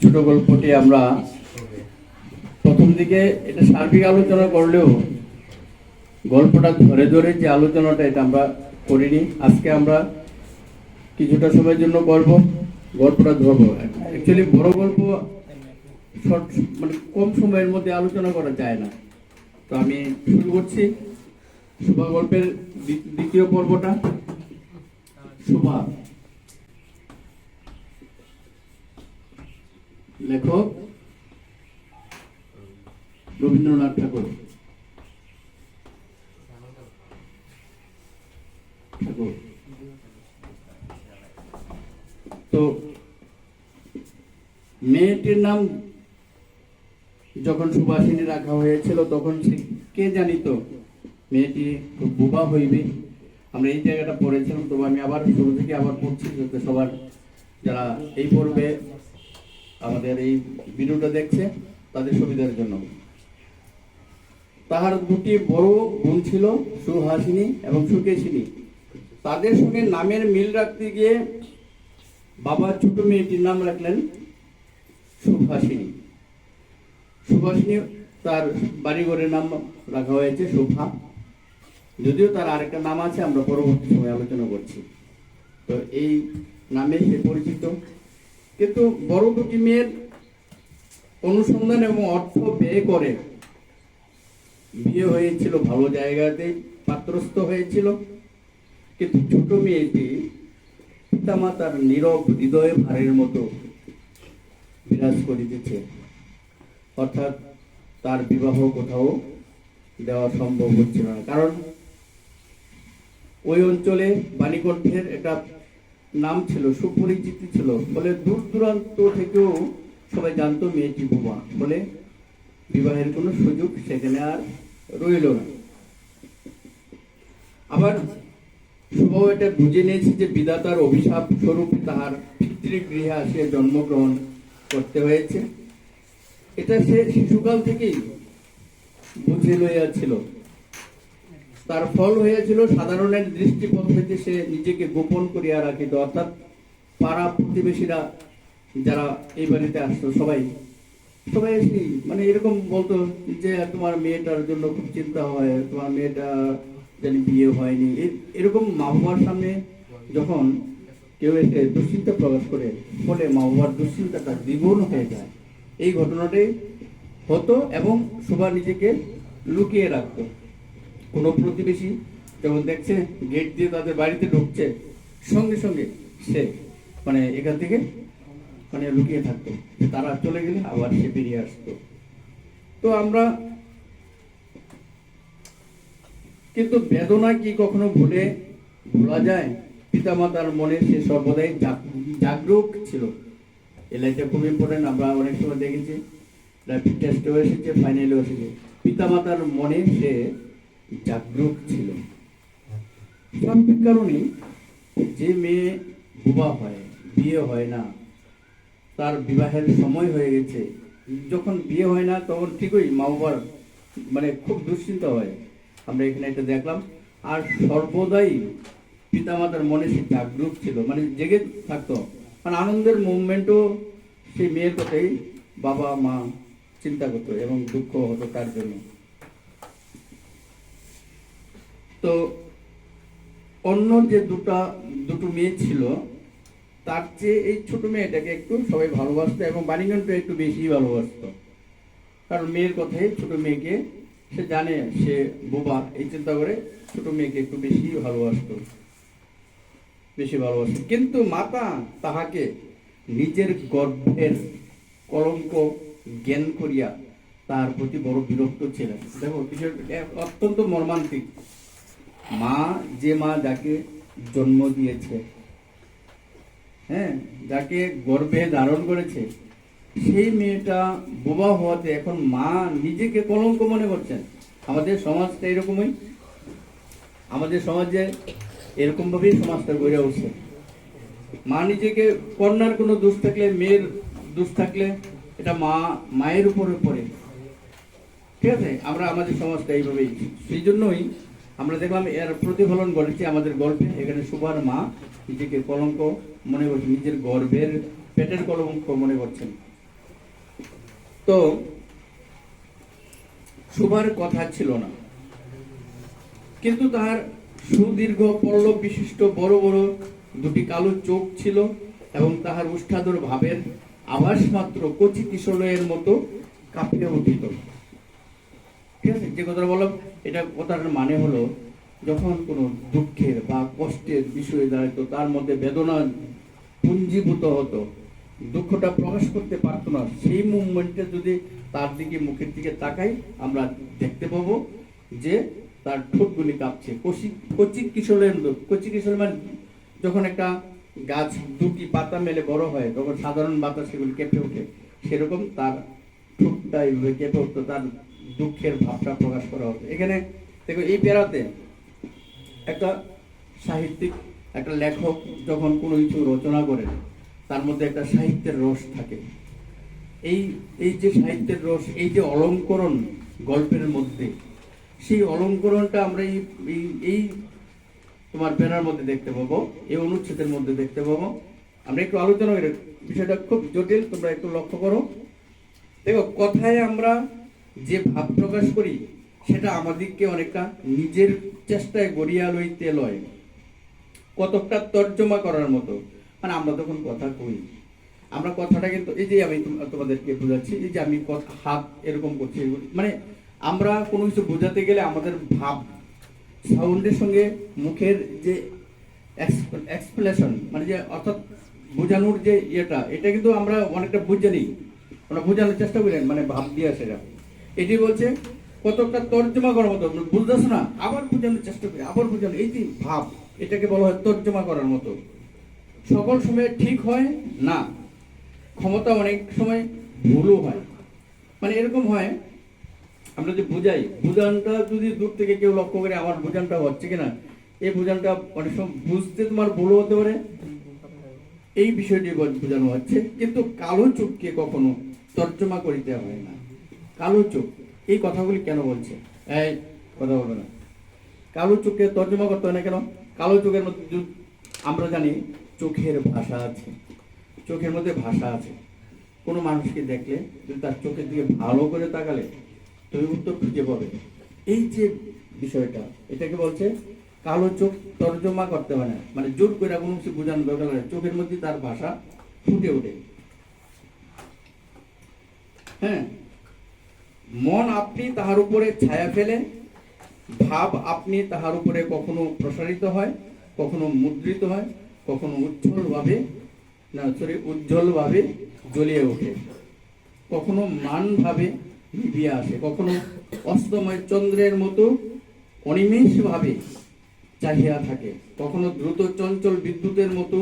ছোট গল্পটি আমরা প্রথম দিকে এটা সার্বিক আলোচনা করলেও গল্পটা ধরে ধরে যে আলোচনাটা এটা আমরা করিনি, আজকে আমরা কিছুটা সময়ের জন্য করব, গল্পটা ধরবো। অ্যাকচুয়ালি বড় গল্প শর্ট মানে কম সময়ের মধ্যে আলোচনা করা যায় না। তো আমি শুরু করছি শোভা গল্পের দ্বিতীয় পর্বটা। শোভা। লেখক রবীন্দ্রনাথ ঠাকুর। তো মেয়েটির নাম যখন সুভাষিনী রাখা হয়েছিল, তখন সে কে জানিত? মেয়েটি খুব বোবা হইবে। আমরা এই জায়গাটা পড়েছিলাম, তবু আমি আবার শুরু থেকে আবার পড়ছি, যাতে সবার যারা এই পর্বে আমাদের এই ভিডিওটা দেখছে, তাদের সুবিধার জন্য। তাহার দুটি বড় বোন ছিল, সুহাসিনী এবং সুকেশিনী। তাদের সঙ্গে নামের মিল রাখতে গিয়ে বাবা ছোট মেয়েটির নাম রাখলেন সুভাষিনী। সুভাষিনী তার বাড়িঘরের নাম রাখা হয়েছে সুভা। যদিও তার আরেকটা নাম আছে, আমরা পরবর্তী সময় আলোচনা করছি। তো এই নামে সে পরিচিত। কিন্তু বড় দুটি মেয়ের অনুসন্ধান এবং অর্থ ব্যয় করে বিয়ে হয়েছিল ভালো জায়গাতে, পাত্রস্থ হয়েছিল। কিন্তু ছোট মেয়েটি পিতামাতার নীরব হৃদয় ভারের মতো বিরাজ করিতেছে। অর্থাৎ তার বিবাহ কোথাও দেওয়া সম্ভব হচ্ছিল না। কারণ ওই অঞ্চলে বাণীকণ্ঠের একটা নাম ছিল, সুপরিচিতি ছিল। ফলে দূর দূরান্ত থেকেও সবাই জানতো মেয়েটি বোমা ফলে বিবাহের কোনো সুযোগ সেখানে আর রইল না। আবার শুভ এটা বুঝে নিয়েছে যে বিধাতার অভিশাপ স্বরূপ তাহার পিতৃগৃহে আসিয়া জন্মগ্রহণ করতে হয়েছে। এটা সে শিশুকাল থেকেই বুঝে লইয়াছিল। তার ফল হয়েছিল সাধারণের দৃষ্টিপথ হইতে সে নিজেকে গোপন করিয়া রাখিত। অর্থাৎ পাড়া প্রতিবেশীরা যারা এই বাড়িতে আসতো, সবাই সবাই এসে মানে এরকম বলতো যে, তোমার মেয়েটার জন্য খুব চিন্তা হয়, তোমার মেয়েটা যেন বিয়ে হয়নি। এরকম মা বাবার সামনে যখন কেউ এসে দুশ্চিন্তা প্রকাশ করে, ফলে মা বাবার দুশ্চিন্তাটা দ্বিগুণ হয়ে যায়। এই ঘটনাটাই হতো এবং শোভা নিজেকে লুকিয়ে রাখতো। কোনো প্রতিবেশী যখন দেখছে গেট দিয়ে তাদের বাড়িতে ঢুকছে, সঙ্গে সঙ্গে সে মানে এখান থেকে মানে লুকিয়ে থাকতো তারা চলে গেলে আবার সে বেরিয়ে আসতো। তো আমরা কিন্তু বেদনা কি কখনো ভুলে ভোলা যায়? পিতামাতার মনে সে সর্বদাই জাগ- জাগরুক ছিল। এই খুব ইম্পর্টেন্ট আমরা অনেক সময় দেখেছি। টেস্টেও এসেছে ফাইনালেও এসেছে। মনে সে জাগরুক ছিল। কারণেই যে মেয়ে বুবা হয়, বিয়ে হয় না, তার বিবাহের সময় হয়ে গেছে। যখন বিয়ে হয় না, তখন ঠিকই মা বাবার মানে খুব দুশ্চিন্তা হয়। আমরা এখানে এটা দেখলাম। আর সর্বদাই পিতামাতার মনে সে জাগরুক ছিল মানে জেগে থাকতো। মানে আনন্দের মুভমেন্টও সেই মেয়ের কথাই বাবা মা চিন্তা করতো এবং দুঃখ হতো তার জন্য। তো অন্য যে দুটা, দুটো মেয়ে ছিল, তার চেয়ে এই ছোট মেয়েটাকে একটু সবাই ভালোবাসতো এবং বাণীগণটা একটু বেশি ভালোবাসতো। কারণ মেয়ের কথাই ছোট মেয়েকে, সে জানে, সে বোবা, এই চিন্তা করে ছোট মেয়েকে একটু বেশি ভালোবাসতো বেশি ভালোবাসতো। কিন্তু মাতা তাহাকে নিজের গর্ভের কলঙ্ক জ্ঞান করিয়া তার প্রতি বড় বিরক্ত ছিলেন। দেখো অত্যন্ত মর্মান্তিক। মা, যে মা যাকে জন্ম দিয়েছে হ্যাঁ যাকে গর্ভে ধারণ করেছে, সেই মেয়েটা বোবা হওয়াতে এখন মা নিজেকে কলঙ্ক মনে করছেন। আমাদের সমাজটা এরকমই। আমাদের সমাজে এরকম ভাবেই সমাজটা গড়ে উঠছে। মা নিজেকে কন্যার কোনো দোষ থাকলে, মেয়ের দোষ থাকলে, এটা মা, মায়ের উপরে পড়ে। ঠিক আছে? আমরা, আমাদের সমাজটা এইভাবেই। সেই জন্যই আমরা দেখলাম এর প্রতিফলন ঘটেছে আমাদের গল্পে এখানে সুভার মা, নিজেকে কলঙ্ক মনে করছে, নিজের গর্ভের পেটের কলঙ্ক মনে করছেন। তো সুভার কথা ছিল না। কিন্তু তার সুদীর্ঘ পল্লব বিশিষ্ট বড় বড় দুটি কালো চোখ ছিল এবং তাহার উষ্ঠাদর ভাবের আভাস মাত্র কচি কিশোরের মতো কাঁপিয়ে উঠিত। ঠিক আছে? যে কথাটা বললাম এটা কথার মানে হলো, যখন কোনো দুঃখের বা কষ্টের বিষয়ে দাঁড়াতো তার মধ্যে বেদনা পুঞ্জীভূত হতো, দুঃখটা প্রকাশ করতে পারতো না, সেই মুভমেন্টে যদি তার দিকে মুখের দিকে তাকাই, আমরা দেখতে পাবো যে তার ঠোঁটগুলি কাঁপছে। কচি কচি কিশোরের কচি কিশোর মানে যখন একটা গাছ দুটি পাতা মেলে বড় হয়, তখন সাধারণ বাতাস সেগুলি কেঁপে ওঠে। সেরকম তার ঠোঁটটা এইভাবে কেঁপে উঠতো, তার দুঃখের ভাবটা প্রকাশ করা হবে এখানে দেখো, এই পেরাতে একটা সাহিত্যিক, একটা লেখক যখন কোনো কিছু রচনা করেন তার মধ্যে একটা সাহিত্যের রস থাকে। এই এই যে সাহিত্যের রস, এই যে অলঙ্করণ গল্পের মধ্যে, সেই অলঙ্করণটা আমরা এই, এই- এই তোমার ব্যানার মধ্যে দেখতে পাবো, এই অনুচ্ছেদের মধ্যে দেখতে পাবো। আমরা একটু আলোচনা করি, বিষয়টা খুব জটিল, তোমরা একটু লক্ষ্য করো। দেখো, কথায় আমরা যে ভাব প্রকাশ করি, সেটা আমাদেরকে অনেকটা নিজের চেষ্টায় গড়িয়া লইতে লয়। কতকটা তর্জমা করার মতো। মানে আমরা তখন কথা কই। আমরা কথাটা কিন্তু, এই যে আমি তোমাদেরকে বোঝাচ্ছি, এই যে আমি হাত এরকম করছি মানে আমরা কোনো কিছু বোঝাতে গেলে আমাদের ভাব, সাউন্ডের সঙ্গে মুখের যে এক্সপ্লেশন মানে যে অর্থাৎ বোঝানোর যে ইয়েটা, এটা কিন্তু আমরা অনেকটা বুঝে নিই। আমরা বোঝানোর চেষ্টা করেন মানে ভাব দিয়ে সেটা। এটি বলছে কতটা তর্জমা করার মতো। বুঝতেছ না? আবার বোঝানোর চেষ্টা করি, আবার বোঝানো এই যে ভাব, এটাকে বলা হয় তর্জমা করার মতো। সকল সময় ঠিক হয় না। ক্ষমতা অনেক সময় ভুলও হয়। মানে এরকম হয়, আমরা যে বুঝাই, বুঝানটা যদি দূর থেকে কেউ লক্ষ্য করে, আমার বুঝানটা হচ্ছে কিনা? এই বুঝানটা অনেক সময় বুঝতে তোমার ভুলও হতে পারে। এই বিষয়টি বোঝ- বোঝানো হচ্ছে, কিন্তু কালো চোখকে কখনো তর্জমা করিতে হয় না। কালো চোখ। এই কথাগুলি কেন বলছে? এই, কথা বলবে না। কালো চোখকে তর্জমা করতে হয় না কেন? কালো চোখের মধ্যে আমরা জানি চোখের ভাষা আছে। চোখের মধ্যে ভাষা আছে। কোনো মানুষকে দেখলে, যদি তার চোখের দিকে ভালো করে তাকালে তুমি উত্তর খুঁজে পাবে। এই যে বিষয়টা, এটাকে বলছে কালো চোখ তর্জমা করতে হয় না। মানে জোর করে কোনো কিছু বোঝানো দরকার হয় চোখের মধ্যে তার ভাষা ফুটে ওঠে। হ্যাঁ? মন আপনি তাহার উপরে ছায়া ফেলে, ভাব আপনি তাহার উপরে কখনো প্রসারিত হয়, কখনো মুদ্রিত হয়, কখনো উজ্জ্বলভাবে, না সরি উজ্জ্বলভাবে জ্বলিয়ে ওঠে। কখনো মানভাবে নিভিয়ে আসে, কখনো অস্তময় চন্দ্রের মতো অনিমেষভাবে চাহিয়া থাকে, কখনো দ্রুত চঞ্চল বিদ্যুতের মতো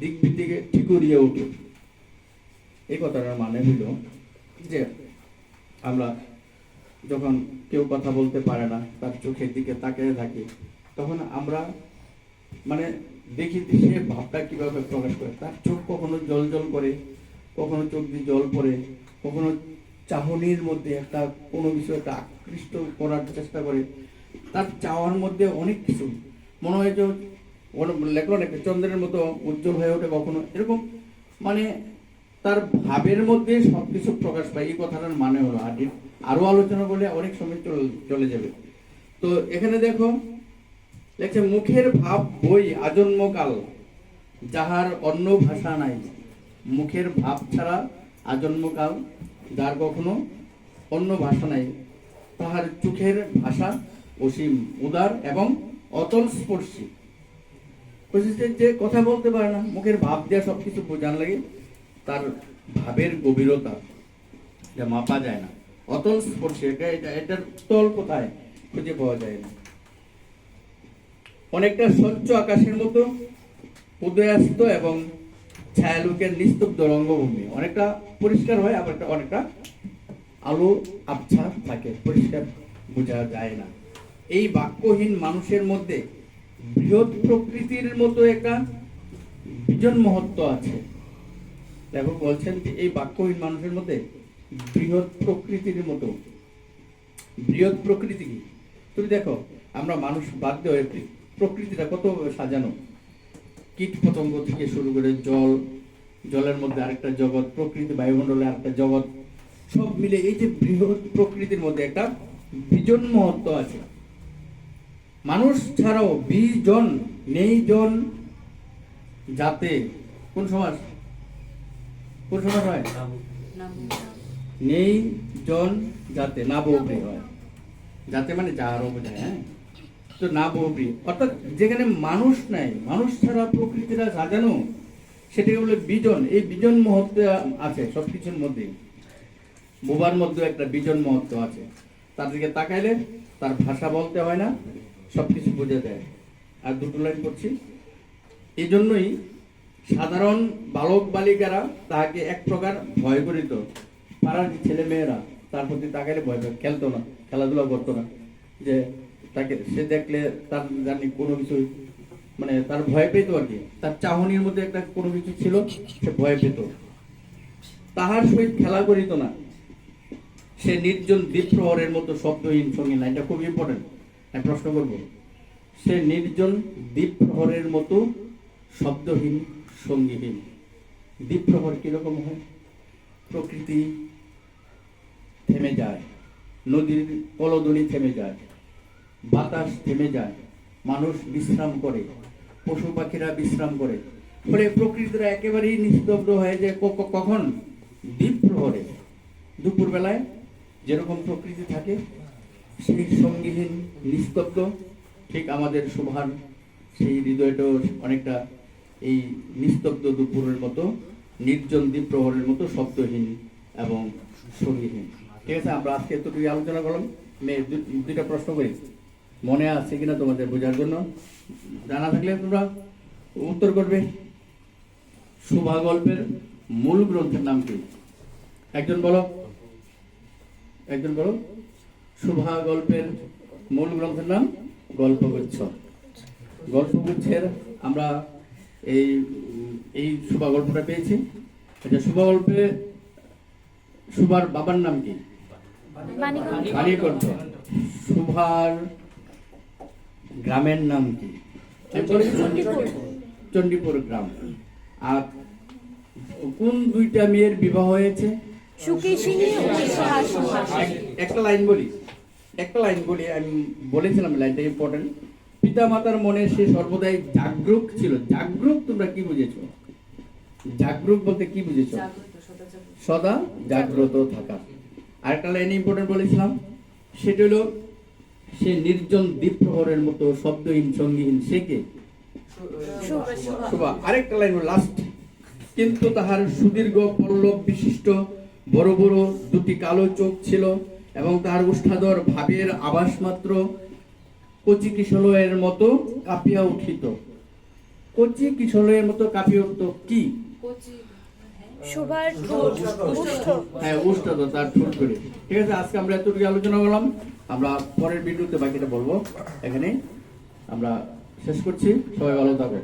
দিক দিকে ঠিকরিয়ে ওঠে। এই কথাটার মানে হইল যে আমরা যখন কেউ কথা বলতে পারে না, তার চোখের দিকে তাকিয়ে থাকি, তখন আমরা মানে দেখি সে ভাবটা কীভাবে প্রকাশ করে। তার চোখ কখনো জল জল করে, কখনো চোখ দিয়ে জল পড়ে, কখনো চাহনির মধ্যে একটা কোনো কিছু একটা আকৃষ্ট করার চেষ্টা করে। তার চাওয়ার মধ্যে অনেক কিছু। মনে হয় যে লেখলো নাকি? চন্দ্রের মতো উজ্জ্বল হয়ে ওঠে কখনো। এরকম মানে তার ভাবের মধ্যে সবকিছু প্রকাশ পায়। এই কথাটার মানে হলো আর আরও আলোচনা করলে অনেক সময় চল- যাবে। তো এখানে দেখো, লেখছে, মুখের ভাব বই আজন্মকাল, যাহার অন্য ভাষা নাই। মুখের ভাব ছাড়া আজন্মকাল, যার কখনো অন্য ভাষা নাই। তাহার চোখের ভাষা অসীম, উদার এবং অতল স্পর্শী যে- কথা বলতে পারে না। মুখের ভাব দেওয়া সবকিছু বোঝান লাগে। তার ভাবের গভীরতা যা মাপা যায় না। অতল স্পর্শী, এটা এটা এটার তল কোথায় খুঁজে পাওয়া যায় না। অনেকটা স্বচ্ছ আকাশের মতো, উদয়াস্ত এবং ছায়ালোকের নিস্তব্ধ রঙ্গভূমি। অনেকটা পরিষ্কার হয়, আবার অনেকটা আলো আবছা থাকে, পরিষ্কার বোঝা যায় না। এই বাক্যহীন মানুষের মধ্যে বৃহৎ প্রকৃতির মতো একটা বিজন মহত্ব আছে। লেখক বলছেন যে এই বাক্যহীন মানুষের মধ্যে বৃহৎ প্রকৃতির মতো। বৃহৎ প্রকৃতি কি? তুমি দেখো, আমরা মানুষ বাদ দিয়ে প্রকৃতিটা কত সাজানো। কীট পতঙ্গ থেকে শুরু করে জল, জলের মধ্যে আরেকটা জগৎ, প্রকৃতি বায়ুমণ্ডলে আরেকটা জগৎ। সব মিলে এই যে বৃহৎ প্রকৃতির মধ্যে একটা বিজন মহত্ব আছে। মানুষ ছাড়াও বিজন নেই জন যাতে কোন সমাজ? কোন হয়? নেই, জন যাতে না বহুব্রী হয়। যাতে মানে যারও বোঝায় হ্যাঁ? তো না বহুব্রী অর্থাৎ যেখানে মানুষ নাই, মানুষ ছাড়া প্রকৃতিটা সাজানো, সেটাকে বলে বিজন। এই বিজন মহত্ব আছে সব কিছুর মধ্যে। বোবার মধ্যে একটা বিজন মহত্ব আছে। তার দিকে তাকাইলে তার ভাষা বলতে হয় না সব কিছু বোঝা যায় আর দুটো লাইন করছি এই জন্যই সাধারণ বালক বালিকারা তাহাকে এক প্রকার ভয় করিত। পাড়ার ছেলে মেয়েরা তার প্রতি তাকাইলে ভয় পেত খেলতো না, খেলাধুলা করতো না। যে তাকে, সে দেখলে তার জানি কোনো কিছু মানে তার ভয় পেত আর কি। তার চাহনির মধ্যে একটা কোনো কিছু ছিল, সে ভয় পেত। তাহার সহিত খেলা করিত না। সে নির্জন দ্বীপ প্রহরের মতো শব্দহীন সঙ্গী না এটা খুব ইম্পর্টেন্ট আমি প্রশ্ন করব, সে নির্জন দ্বীপ প্রহরের মতো শব্দহীন সঙ্গীহীন। দ্বীপ প্রহর কীরকম হয়? প্রকৃতি থেমে যায়, নদীর কলধ্বনি থেমে যায়, বাতাস থেমে যায়, মানুষ বিশ্রাম করে, পশু পাখিরা বিশ্রাম করে। ফলে প্রকৃতিরা একেবারেই নিস্তব্ধ হয়ে ক- কখন? দ্বীপ প্রহরে দুপুর বেলায় যেরকম প্রকৃতি থাকে, সেই সঙ্গীহীন, নিস্তব্ধ, ঠিক আমাদের শোভার সেই হৃদয়টাও অনেকটা এই নিস্তব্ধ দুপুরের মতো, নির্জন দ্বীপ প্রহরের মতো শব্দহীন এবং সঙ্গীহীন। ঠিক আছে, আমরা আজকে এতটুকু আলোচনা করলাম। মেয়ে দুইটা প্রশ্ন করি। মনে আছে কিনা তোমাদের বোঝার জন্য? জানা থাকলে তোমরা উত্তর করবে। শুভা গল্পের মূল গ্রন্থের নাম কি? একজন বলো। একজন বলো। শুভা গল্পের মূল গ্রন্থের নাম গল্পগুচ্ছ। গল্পগুচ্ছের আমরা এই এই শুভা গল্পটা পেয়েছি। এটা শুভা গল্পে শুভার বাবার নাম কি? বাণীকণ্ঠ। শুভার গ্রামের নাম কি? চণ্ডীপুর গ্রাম। আর কোন দুইটা মেয়ের বিবাহ হয়েছে? একটা লাইন বলি। একটা লাইন বলি আমি বলেছিলাম লাইনটা ইম্পর্টেন্ট পিতা মাতার মনে সে সর্বদাই জাগরুক ছিল। জাগরুক তোমরা কি বুঝেছ? জাগরুক বলতে কি বুঝেছ? সদা জাগ্রত। থাকা। আরেকটা লাইন ইম্পর্টেন্ট বলেছিলাম। সেটা হলো সে নির্জন দ্বীপ প্রহরের মতো শব্দহীন সঙ্গীহীন সে কে? শোভা আরেকটা লাইন লাস্ট। কিন্তু তাহার সুদীর্ঘ পল্লব বিশিষ্ট বড় বড় দুটি কালো চোখ ছিল এবং তাহার উষ্ঠাধর ভাবের আভাস মাত্র কচি কিশলয়ের মতো কাঁপিয়া উঠিত। কচি কিশলয়ের মতো কাঁপিয়া উঠত কি? হ্যাঁ উষ্ঠাধর তার ঠোঁট করে। ঠিক আছে আজকে আমরা এতটুকু আলোচনা করলাম। আমরা পরের ভিডিওতে বাকিটা বলব। এখানে আমরা শেষ করছি। সবাই ভালো থাকো।